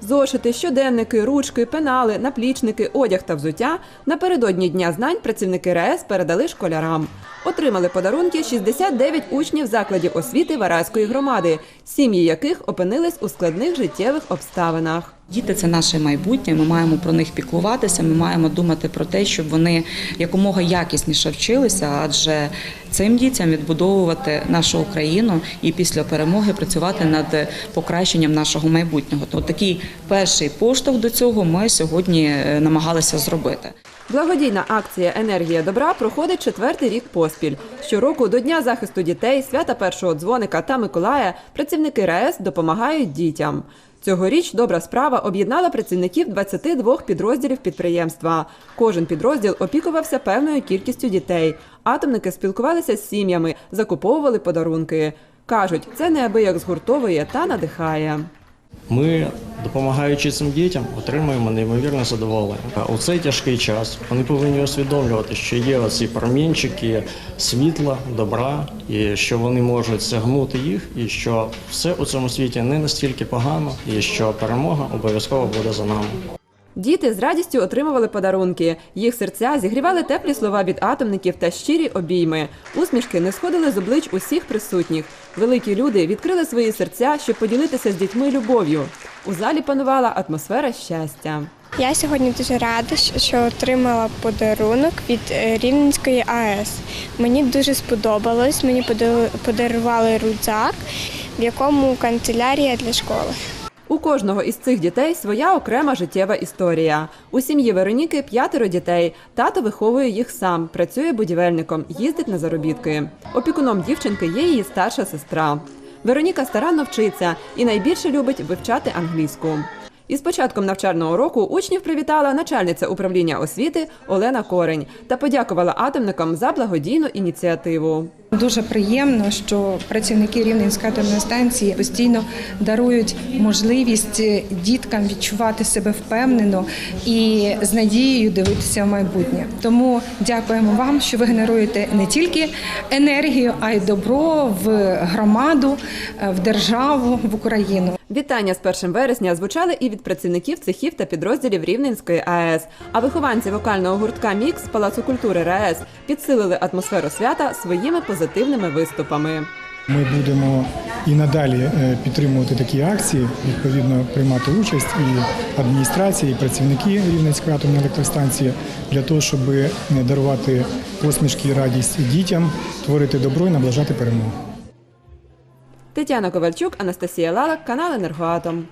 Зошити, щоденники, ручки, пенали, наплічники, одяг та взуття напередодні Дня знань працівники РаЕС передали школярам. Отримали подарунки 69 учнів закладів освіти Вараської громади, сім'ї яких опинились у складних життєвих обставинах. Діти це наше майбутнє. Ми маємо про них піклуватися. Ми маємо думати про те, щоб вони якомога якісніше вчилися, адже цим дітям відбудовувати нашу Україну і після перемоги працювати над покращенням нашого майбутнього. То такий перший поштовх до цього ми сьогодні е, намагалися зробити. Благодійна акція Енергія добра проходить четвертий рік поспіль. Щороку до Дня захисту дітей, свята першого дзвоника та Миколая працівники РаЕС допомагають дітям. Цьогоріч добра справа об'єднала працівників 22 підрозділів підприємства. Кожен підрозділ опікувався певною кількістю дітей. Атомники спілкувалися з сім'ями, закуповували подарунки. Кажуть, це неабияк згуртовує та надихає. Ми, допомагаючи цим дітям, отримуємо неймовірне задоволення. У цей тяжкий час вони повинні усвідомлювати, що є оці промінчики світла, добра, і що вони можуть сягнути їх, і що все у цьому світі не настільки погано, і що перемога обов'язково буде за нами. Діти з радістю отримували подарунки. Їх серця зігрівали теплі слова від атомників та щирі обійми. Усмішки не сходили з облич усіх присутніх. Великі люди відкрили свої серця, щоб поділитися з дітьми любов'ю. У залі панувала атмосфера щастя. Я сьогодні дуже рада, що отримала подарунок від е, Рівненської АЕС. Мені дуже сподобалось. Мені подарували рюкзак, в якому канцелярія для школи. У кожного із цих дітей своя окрема життєва історія. У сім'ї Вероніки п'ятеро дітей. Тато виховує їх сам, працює будівельником, їздить на заробітки. Опікуном дівчинки є її старша сестра. Вероніка старанно вчиться і найбільше любить вивчати англійську. Із початком навчального року учнів привітала начальниця управління освіти Олена Корень та подякувала атомникам за благодійну ініціативу. Дуже приємно, що працівники Рівненської атомної станції постійно дарують можливість діткам відчувати себе впевнено і з надією дивитися в майбутнє. Тому дякуємо вам, що ви генеруєте не тільки енергію, а й добро в громаду, в державу, в Україну. Вітання з 1 вересня звучали і від працівників цехів та підрозділів Рівненської АЕС. А вихованці вокального гуртка Мікс Палацу культури РаЕС підсилили атмосферу свята своїми позитивними виступами. Ми будемо і надалі е, підтримувати такі акції, відповідно приймати участь і адміністрація, і працівники Рівненської атомної електростанції для того, щоб дарувати посмішки і радість дітям, творити добро і наближати перемогу. Тетяна Ковальчук, Анастасія Лалак, канал Енергоатом.